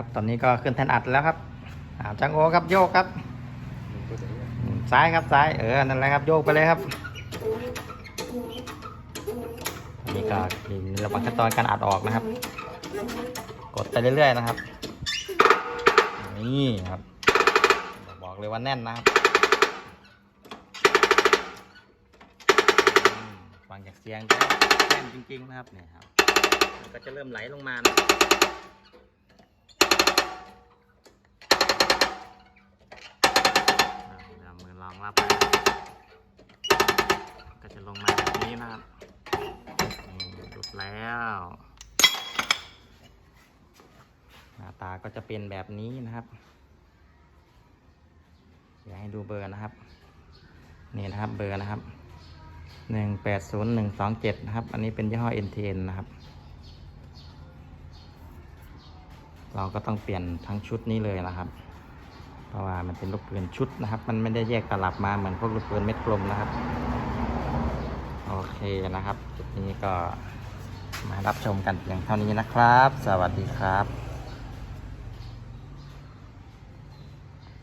ครับ ตอนนี้ก็ขึ้นแท่นอัดแล้วครับจังโอครับโยกครับ ซ้ายครับซ้ายเออนั่นแหละครับโยกไปเลยครับอันนี้ก็มีระหว่างขั้นตอนการอัดออกนะครับ กดไปเรื่อยๆนะครับ นี่ครับ บอกเลยว่าแน่นนะครับฟังจากเสียงก็แน่นจริงๆนะครับเนี่ยครับก็จะเริ่มไหลลงมานะเอามือ รับ ก็จะลงมาแบบนี้นะครับนี่หลุดแล้วหน้าตาก็จะเป็นแบบนี้นะครับเดี๋ยวให้ดูเบอร์นะครับ นี่นะครับเบอร์นะครับหนึ่งแปดศูนย์หนึ่งสองเจ็ดนะครับ อันนี้เป็นยี่ห้อ NTN นะครับ เราก็ต้องเปลี่ยนทั้งชุดนี้เลยนะครับ เพราะว่ามันเป็นลูกปืนชุดนะครับ มันไม่ได้แยกตลับมาเหมือนพวกลูกปืนเม็ดกลมนะครับ โอเคนะครับจุดนี้ก็มารับชมกันเพียงเท่านี้นะครับ สวัสดีครับ